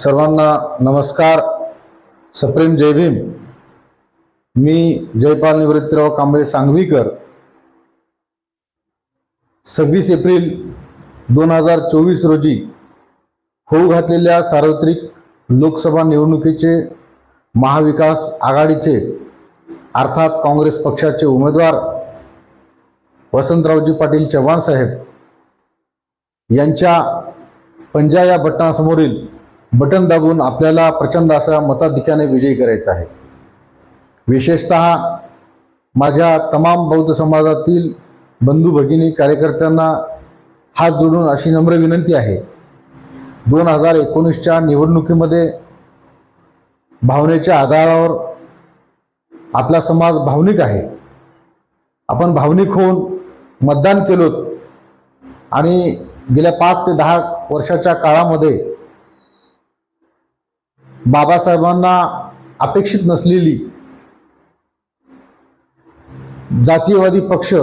सर्वांना नमस्कार. सप्रेम जय भीम. मी जयपाल निवृत्तीराव कांबळे सांगवीकर. सव्वीस एप्रिल दोन हजार चोवीस रोजी होऊ घातलेल्या सार्वत्रिक लोकसभा निवडणुकीचे महाविकास आघाडीचे अर्थात काँग्रेस पक्षाचे उमेदवार वसंतरावजी पाटील चव्हाण साहेब यांच्या पंजा या बटणासमोरील बटन दाबून आपल्याला प्रचंड असा मताधिक्याने विजयी करायचा आहे. विशेषत माझ्या तमाम बौद्ध समाजातील बंधू भगिनी कार्यकर्त्यांना हात जोडून अशी नम्र विनंती आहे. दोन हजार एकोणीसच्या निवडणुकीमध्ये भावनेच्या आधारावर आपला समाज भावनिक आहे. आपण भावनिक होऊन मतदान केलोत आणि गेल्या पाच ते दहा वर्षाच्या काळामध्ये बाबासाहेबांना अपेक्षित नसलेली जातीयवादी पक्ष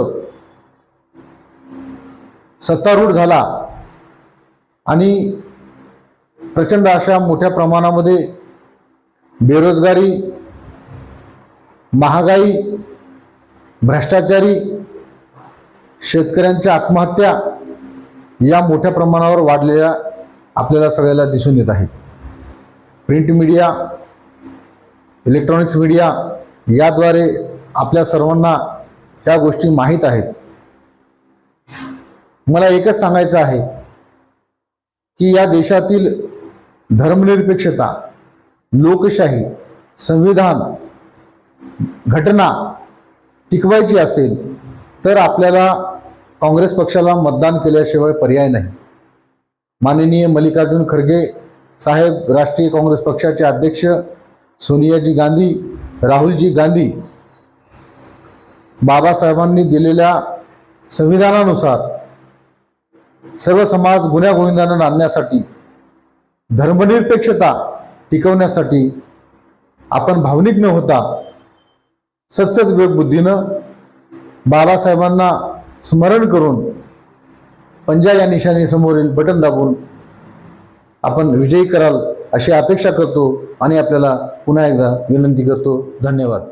सत्तारूढ झाला आणि प्रचंड अशा मोठ्या प्रमाणामध्ये बेरोजगारी महागाई भ्रष्टाचारी शेतकऱ्यांच्या आत्महत्या या मोठ्या प्रमाणावर वाढलेल्या आपल्याला सगळ्याला दिसून येत आहेत. प्रिंट मीडिया इलेक्ट्रॉनिक्स मीडिया याद्वारे आपल्या सर्वांना ह्या गोष्टी माहीत आहेत. मला एकच सांगायचं आहे की या देशातील धर्मनिरपेक्षता लोकशाही संविधान घटना टिकवायची असेल तर आपल्याला काँग्रेस पक्षाला मतदान केल्याशिवाय पर्याय नाही. माननीय मल्लिकार्जुन खरगे साहेब राष्ट्रीय काँग्रेस पक्षाचे अध्यक्ष सोनियाजी गांधी राहुलजी गांधी बाबासाहेबांनी दिलेल्या संविधानानुसार सर्व समाज गुन्ह्यागोविंदानं नांदण्यासाठी धर्मनिरपेक्षता टिकवण्यासाठी आपण भावनिक न होता सत्सद विवेक बुद्धीनं बाबासाहेबांना स्मरण करून पंजा या निशाणीसमोरील बटन दाबून आपण विजयी कराल अशी अपेक्षा करतो आणि आपल्याला पुन्हा एकदा विनंती करतो. धन्यवाद.